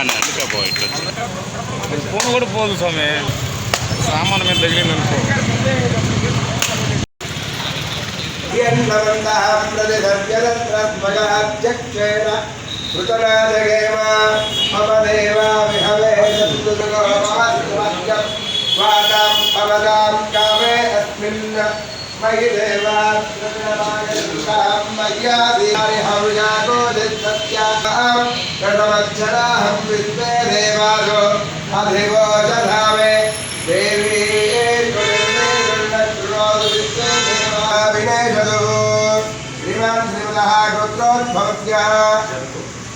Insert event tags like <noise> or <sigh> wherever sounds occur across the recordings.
అందుకే పో ఇట్లా ఫోన్ కూడా పోదు స్వామి సామాన్ మీద తగిలింది అనుకో ्रजध्वजाध्यक्षेण ऋतराजगेम मम देवा विहवे वातां पवदां कामे अस्मिन् मयि देवात्रमागतां मय्यादिहव्यागोदित्सत्यां कृतमक्षराहं विद्वे देवासो अधिवोचधामे देवी विनेशतु श्रीमान् श्रीमदः गोत्रोद्भवत्य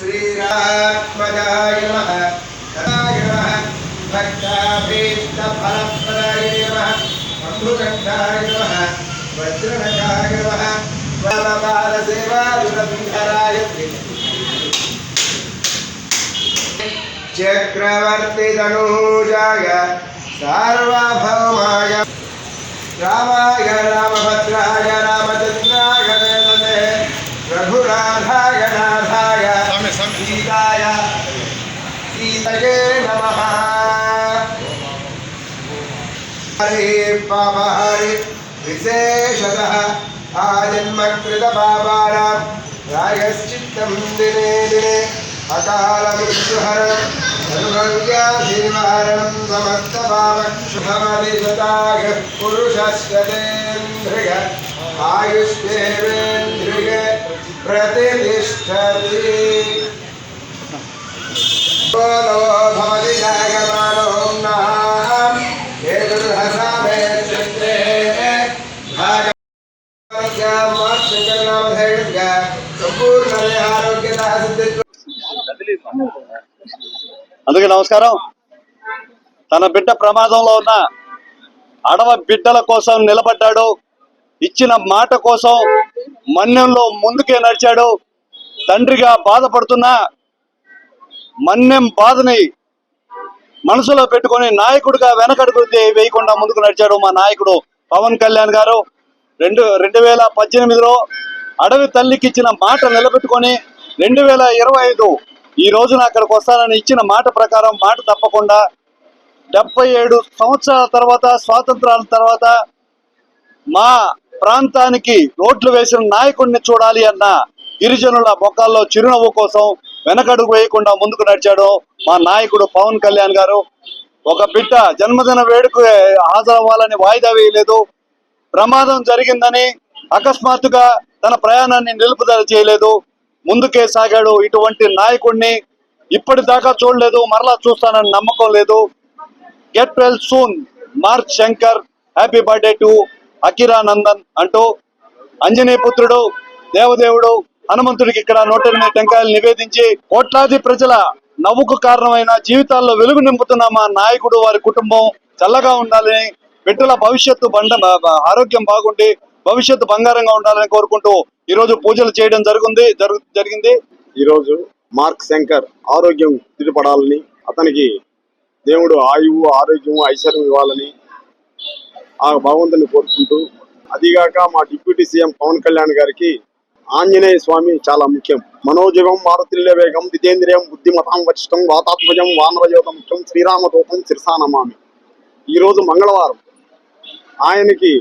श्रीरात्मजाय नमः तदाय नमः भक्ताभीष्टफलप्रदाय नमः अम्बुकण्ठाय नमः वज्रनकाय नमः वामपादसेवायुधराय चक्रवर्तितनूजाय सार्वभौमाय रामाय रामभद्राय रामचन्द्राय पापहरि विशेषतः आजन्मकृतपापानां प्रायश्चित्तं दिने दिने अकालमृत्युहरणं सर्वव्याधिनिवारणं समस्तपावक्षुभमधिशताय पुरुषस्यतेन्द्रिय आयुष्येवेन्द्रिय प्रतिष्ठति। <laughs> भवति जायमानो అందుకే నమస్కారం. తన బిడ్డ ప్రమాదంలో ఉన్న అడవ బిడ్డల కోసం నిలబడ్డాడు. ఇచ్చిన మాట కోసం మన్యంలో ముందుకే నడిచాడు. తండ్రిగా బాధపడుతున్న మన్యం బాధని మనసులో పెట్టుకొని నాయకుడిగా వెనకడుగు వేయకుండా ముందుకు నడిచాడు మా నాయకుడు పవన్ కళ్యాణ్ గారు. రెండు రెండు వేల పద్దెనిమిదిలో అడవి తల్లికి ఇచ్చిన మాట నిలబెట్టుకొని రెండు వేల ఇరవై ఐదు ఈ రోజున అక్కడికి వస్తానని ఇచ్చిన మాట ప్రకారం మాట తప్పకుండా డెబ్బై ఏడు సంవత్సరాల తర్వాత స్వాతంత్రాల తర్వాత మా ప్రాంతానికి రోడ్లు వేసిన నాయకుడిని చూడాలి అన్న గిరిజనుల మొక్కల్లో చిరునవ్వు కోసం వెనకడుగు వేయకుండా ముందుకు నడిచాడు మా నాయకుడు పవన్ కళ్యాణ్ గారు. ఒక బిడ్డ జన్మదిన వేడుక హాజరవ్వాలని వాయిదా వేయలేదు. ప్రమాదం జరిగిందని అకస్మాత్తుగా తన ప్రయాణాన్ని నిలుపుదల చేయలేదు. ముందుకే సాగాడు ఇటువంటి నాయకుడిని ఇప్పటిదాకా చూడలేదు మరలా చూస్తానని నమ్మకం లేదు. Get well soon Mark Shankar happy birthday to Akira Nandan అంటూ అంజనీ పుత్రుడు దేవదేవుడు హనుమంతుడికి ఇక్కడ నూట ఎనిమిది టెంకాయలు నివేదించి కోట్లాది ప్రజల నవ్వుకు కారణమైన జీవితాల్లో వెలుగు నింపుతున్న మా నాయకుడు వారి కుటుంబం చల్లగా ఉండాలని బిడ్డల భవిష్యత్తు బండ ఆరోగ్యం బాగుండి భవిష్యత్తు బంగారంగా ఉండాలని కోరుకుంటూ ఈ రోజు పూజలు చేయడం జరుగుంది జరుగు జరిగింది. ఈరోజు మార్క్ శంకర్ ఆరోగ్యం తిరిపడాలని అతనికి దేవుడు ఆయువు ఆరోగ్యం ఐశ్వర్యం ఇవ్వాలని ఆ భగవంతుని కోరుకుంటూ అదిగాక మా డిప్యూటీ సీఎం పవన్ కళ్యాణ్ గారికి ఆంజనేయ స్వామి చాలా ముఖ్యం. మనోజవం మారుతిల్య వేగం దితేంద్రియం బుద్ధిమతాం వరిష్టం వాతాత్మజం వానరయోగ ముఖ్యం శ్రీరామదూతం శిరసానమామి. ఈరోజు మంగళవారం. ఆయనకి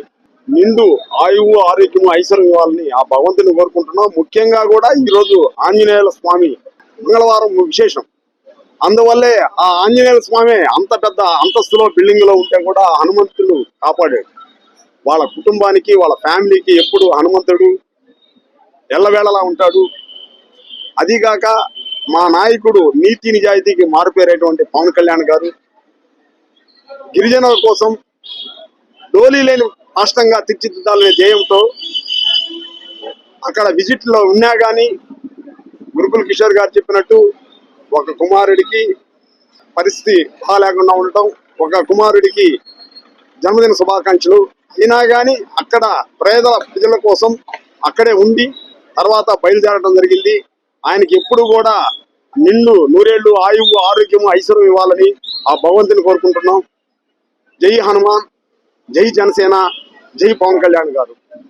నిండు ఆయువు ఆరోగ్యము ఐశ్వర్యం ఇవ్వాలని ఆ భగవంతుని కోరుకుంటున్నాం. ముఖ్యంగా కూడా ఈరోజు ఆంజనేయుల స్వామి మంగళవారం విశేషం. అందువల్లే ఆ ఆంజనేయుల స్వామి అంత పెద్ద అంతస్తులో బిల్డింగ్లో ఉంటే కూడా హనుమంతుడు కాపాడాడు. వాళ్ళ కుటుంబానికి వాళ్ళ ఫ్యామిలీకి ఎప్పుడు హనుమంతుడు ఎల్లవేళలా ఉంటాడు. అదిగాక మా నాయకుడు నీతి నిజాయితీకి మారుపేరేటువంటి పవన్ కళ్యాణ్ గారు గిరిజనుల కోసం డోలీ లేని రాష్ట్రంగా తీర్చిదిద్దాలనే ధ్యేయంతో అక్కడ విజిట్లో ఉన్నా కానీ గురుకుల్ కిషోర్ గారు చెప్పినట్టు ఒక కుమారుడికి పరిస్థితి బాగాలేకుండా ఉండటం ఒక కుమారుడికి జన్మదిన శుభాకాంక్షలు అయినా కానీ అక్కడ పేద ప్రజల కోసం అక్కడే ఉండి తర్వాత బయలుదేరడం జరిగింది. ఆయనకి ఎప్పుడు కూడా నిండు నూరేళ్ళు ఆయువు ఆరోగ్యము ఐశ్వర్యం ఇవ్వాలని ఆ భగవంతుని కోరుకుంటున్నాం. జై హనుమాన్ జై జనసేన జై పవన్ కళ్యాణ్ గారు.